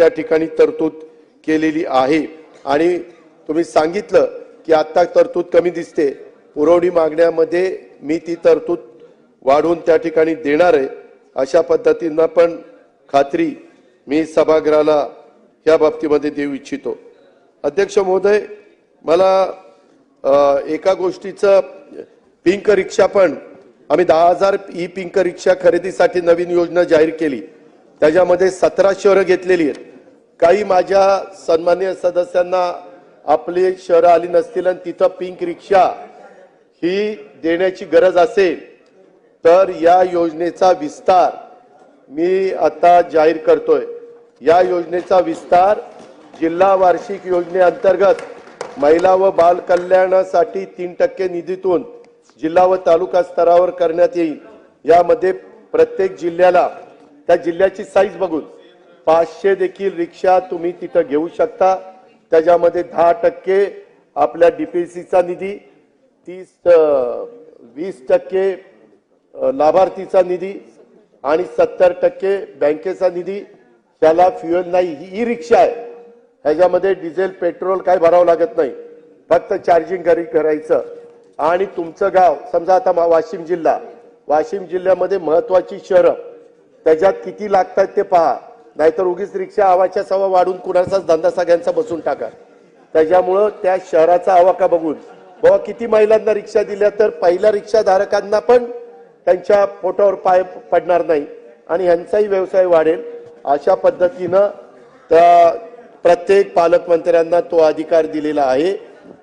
त्या ठिकाणी तरतूद केलेली आहे. आणि तुम्ही सांगितलं की आत्ता तरतूद कमी दिसते. पुरवणी मागण्यामध्ये मी ती तरतूद वाढवून त्या ठिकाणी देणार आहे. अशा पद्धतीनं पण खात्री मी सभागृहाला या बाबतीमध्ये देऊ इच्छितो. अध्यक्ष महोदय मला एका गोष्टीचं पिंक रिक्षा पण आम्ही दहा हजार ई पिंक रिक्षा खरेदीसाठी नवीन योजना जाहीर केली. त्याच्यामध्ये सतरा शहरं घेतलेली आहेत. काही माझ्या सन्मान्य सदस्यांना आपली शहरं आली नसतील आणि तिथं पिंक रिक्षा ही देण्याची गरज असेल तर या योजनेचा विस्तार मी आता जाहीर करतोय. या योजनेचा विस्तार जिल्हा वार्षिक योजनेअंतर्गत महिला व बाल कल्याणासाठी तीन टक्के निधीतून जिल्हा व तालुका स्तरावर करण्यात येईल. यामध्ये प्रत्येक जिल्ह्याला त्या जिल्ह्याची साईज बघून पाचशे देखील रिक्षा तुम्ही तिथं घेऊ शकता. त्याच्यामध्ये दहा टक्के आपल्या डीपीसीचा निधी तीस वीस टक्के लाभार्थीचा निधी आणि सत्तर टक्के बँकेचा निधी. त्याला फ्युएल नाही ही ई रिक्षा आहे. ह्याच्यामध्ये डिझेल पेट्रोल काय भरावं लागत नाही. फक्त चार्जिंग घरी करायचं. आणि तुमचं गाव समजा आता मा- वाशिम जिल्हा. वाशिम जिल्ह्यामध्ये महत्वाची शहरं. त्याच्यात किती लागतात ते पहा. नाहीतर उगीच रिक्षा आवाच्या सवा वाढून कुणाचाच धंदा सगळ्यांचा बसून टाका. त्याच्यामुळं त्या शहराचा आवाका बघून? बाबा किती महिलांना रिक्षा दिल्या तर पहिल्या रिक्षाधारकांना पण त्यांच्या पोटावर पाय पडणार नाही आणि ह्यांचाही व्यवसाय वाढेल. अशा पद्धतीनं त्या प्रत्येक पालकमंत्र्यांना तो अधिकार दिलेला आहे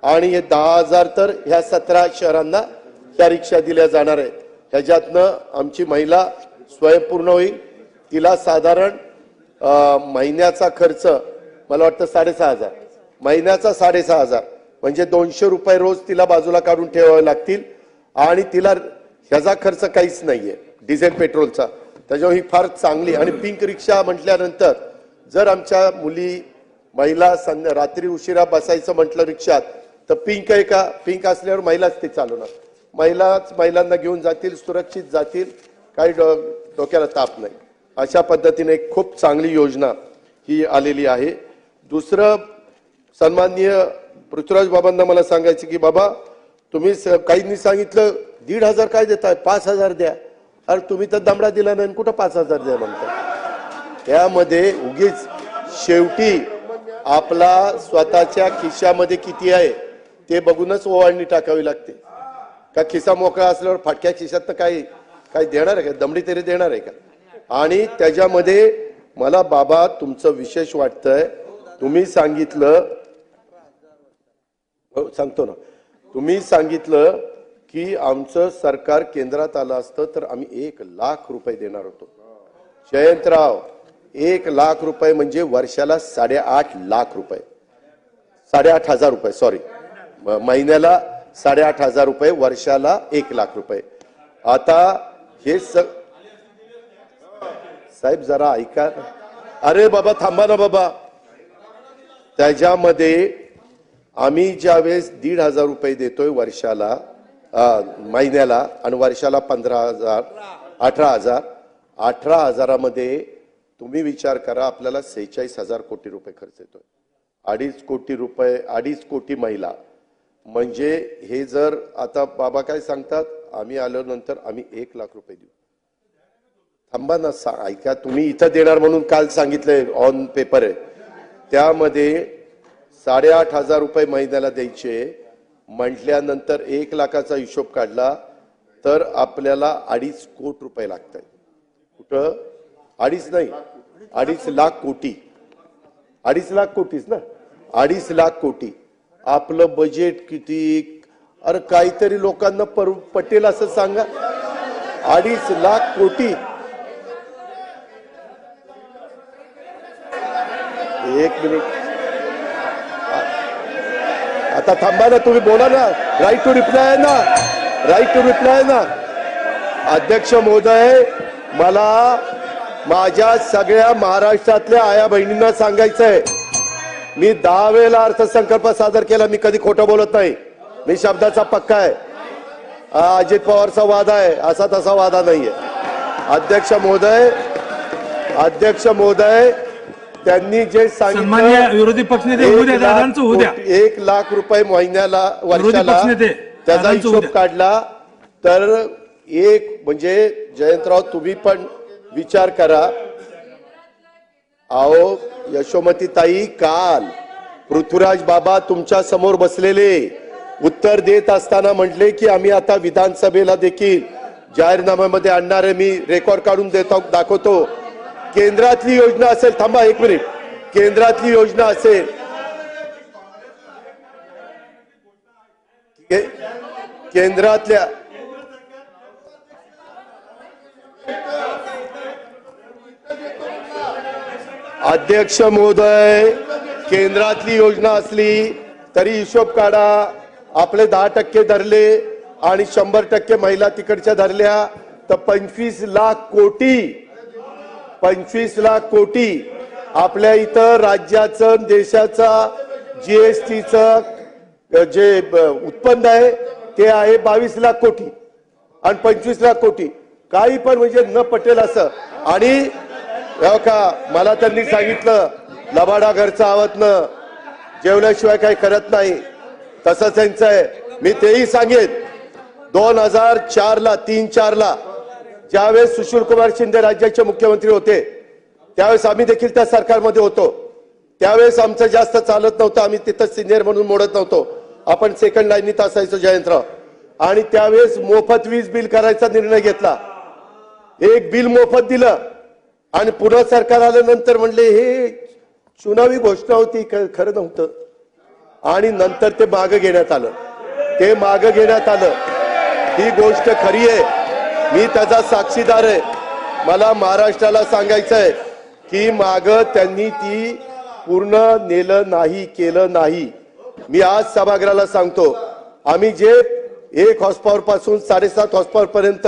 आणि हे दहा हजार तर ह्या सतरा शहरांना त्या रिक्षा दिल्या जाणार आहेत. ह्याच्यातनं आमची महिला स्वयंपूर्ण होईल. तिला साधारण महिन्याचा खर्च मला वाटतं साडेसहा हजार. महिन्याचा साडेसहा हजार. म्हणजे दोनशे रुपये रोज तिला बाजूला काढून ठेवावे लागतील आणि तिला ह्याचा खर्च काहीच नाहीये. डिझेल पेट्रोलचा. त्याच्यामुळे ही फार चांगली आणि पिंक रिक्षा म्हटल्यानंतर जर आमच्या मुली महिला संध्या रात्री उशिरा बसायचं म्हटलं रिक्षात तर पिंक आहे का? पिंक असल्यावर महिलाच ते चालवणार. महिलाच महिलांना घेऊन जातील सुरक्षित जातील. काही डो- डोक्याला ताप नाही. अशा पद्धतीने एक खूप चांगली योजना ही आलेली आहे. दुसरं सन्माननीय पृथ्वीराज बाबांना मला सांगायचं की बाबा तुम्ही स- काहींनी सांगितलं दीड हजार काय देताय? पाच हजार द्या. अरे तुम्ही तर दमडा दिला नाही आणि कुठं पाच हजार द्या म्हणता? त्यामध्ये उगीच शेवटी आपला स्वतःच्या खिशामध्ये किती आहे ते बघूनच ओवाळणी टाकावी लागते. का खिसा मोकळा असल्यावर फाटक्या खिशात काय काय देणार आहे का? दमडी तरी देणार आहे का? आणि त्याच्यामध्ये मला बाबा तुमचं विशेष वाटतंय. तुम्ही सांगितलं हो सांगतो ना. तुम्ही सांगितलं की आमचं सरकार केंद्रात आलं असतं तर आम्ही एक लाख रुपये देणार होतो. जयंतराव एक लाख रुपये म्हणजे वर्षाला साडेआठ लाख रुपये. साडेआठ हजार रुपये सॉरी महिन्याला साडेआठ हजार रुपये वर्षाला एक लाख रुपये. आता हे स साहेब जरा ऐका. अरे बाबा थांबा ना बाबा. त्याच्यामध्ये आम्ही ज्यावेळेस दीड हजार रुपये देतोय वर्षाला महिन्याला आणि वर्षाला पंधरा हजार अठरा हजार अठरा हजारामध्ये तुम्ही विचार करा आपल्याला सेहेचाळीस हजार कोटी रुपये खर्च येतोय. अडीच कोटी रुपये अडीच कोटी महिला. म्हणजे हे जर आता बाबा काय सांगतात आम्ही आल्यानंतर आम्ही एक लाख रुपये देऊ. थांबा ना सा- ऐका तुम्ही इथं देणार म्हणून काल सांगितलंय ऑन पेपर आहे. त्यामध्ये साडेआठ हजार रुपये महिन्याला द्यायचे म्हटल्यानंतर एक लाखाचा हिशोब काढला तर आपल्याला अडीच कोट रुपये लागत आहेत कुठं? अडीच नाही अडीच लाख कोटी. अडीच लाख कोटीच ना? अडीच लाख कोटी. आपलं बजेट किती? अरे काहीतरी लोकांना पर पटेल असं सांगा. अडीच लाख कोटी. एक मिनिट. आता थांबा ना तुम्ही बोला ना. राईट टू रिप्लाय आहे ना. राईट टू रिप्लाय आहे ना. अध्यक्ष महोदय मला माझ्या सगळ्या महाराष्ट्रातल्या आया बहिणींना सांगायचंय. मी दहा वेळेला अर्थसंकल्प सादर केला मी कधी खोटं बोलत नाही. मी शब्दाचा पक्का आहे. अजित पवारचा वादा आहे. असा तसा वादा नाहीये. अध्यक्ष महोदय अध्यक्ष महोदय त्यांनी जे सांगितलं विरोधी पक्षनेते एक लाख दादांचं उद्या कोटी- एक लाख रुपये महिन्याला वर्षाला त्याचा हिशोब. काढला. तर एक म्हणजे जयंतराव तुम्ही पण विचार करा. अहो यशोमती ताई काल पृथ्वीराज बाबा तुमच्यासमोर बसलेले. उत्तर देत असताना म्हटले की आम्ही आता विधानसभेला देखील जाहीरनाम्यामध्ये आणणारे मी रेकॉर्ड काढून देतो दाखवतो. केंद्रातली योजना असेल थांबा एक मिनिट. केंद्रातली योजना असेल. के- केंद्रातल्या अध्यक्ष महोदय केंद्रातली योजना असली तरी हिशोब काढा. आपले दहा टक्के धरले आणि शंभर टक्के महिला तिकडच्या धरल्या तर पंचवीस लाख कोटी पंचवीस लाख कोटी आपल्या इथं राज्याचं देशाचा जीएसटीचं जे ब- उत्पन्न आहे ते आहे बावीस लाख कोटी आणि पंचवीस लाख कोटी. काही पण म्हणजे न पटेल असं. आणि का मला त्यांनी सांगितलं लबाडा घरचं आवतनं जेवल्याशिवाय काही करत नाही. तसंच त्यांचं आहे. मी तेही सांगेन दोन हजार चारला तीन चारला ज्यावेळेस सुशील कुमार शिंदे राज्याचे मुख्यमंत्री होते त्यावेळेस आम्ही देखील त्या सरकारमध्ये होतो. त्यावेळेस आमचं जास्त चालत नव्हतं आम्ही तिथं सिनियर म्हणून मोडत नव्हतो. आपण सेकंड लाईनीत असायचो जयंतराव. आणि त्यावेळेस मोफत वीज बिल करायचा निर्णय घेतला. एक बिल मोफत दिलं. आणि पुन्हा सरकार आल्यानंतर म्हणले हे चुनावी घोषणा होती ख- खरं नव्हतं. आणि नंतर ते मागं घेण्यात आलं. ते मागं घेण्यात आलं. ही गोष्ट खरी आहे. मी त्याचा साक्षीदार आहे. मला महाराष्ट्राला सांगायचं आहे की माग त्यांनी ती पूर्ण नेलं नाही केलं नाही. मी आज सभागृहाला सांगतो आम्ही जे एक हॉस्पॉवर पासून साडेसात हॉस्पॉवर पर्यंत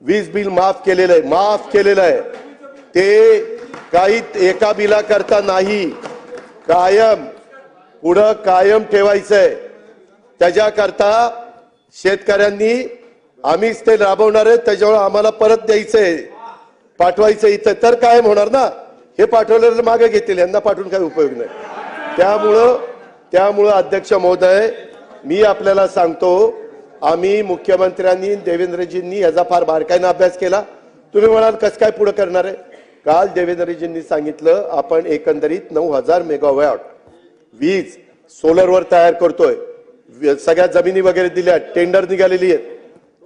वीज बिल माफ केलेलं आहे माफ केलेलं आहे. ते काही एका बिला करता नाही. कायम पुढं कायम ठेवायचंय. त्याच्याकरता शेतकऱ्यांनी आम्हीच ते राबवणार आहे त्याच्यामुळे आम्हाला परत द्यायचंय पाठवायचं इथं. तर कायम होणार ना? हे पाठवलेलं मागे घेतील यांना पाठवून काही उपयोग नाही. त्यामुळं त्यामुळं अध्यक्ष महोदय मी आपल्याला सांगतो आम्ही मुख्यमंत्र्यांनी देवेंद्रजींनी याचा फार बारकाईनं अभ्यास केला. तुम्ही म्हणाल कसं काय पुढे करणार आहे? काल देवेंद्रजींनी सांगितलं आपण एकंदरीत नऊ हजार मेगावॅट वीज सोलरवर तयार करतोय. सगळ्या जमिनी वगैरे दिल्या टेंडर निघालेली आहेत.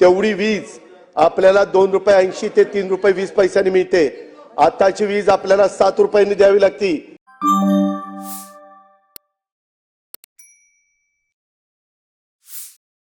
तेवढी वीज आपल्याला दोन रुपये ऐंशी ते तीन रुपये वीस पैशाने मिळते. आताची वीज आपल्याला सात रुपयांनी द्यावी लागती.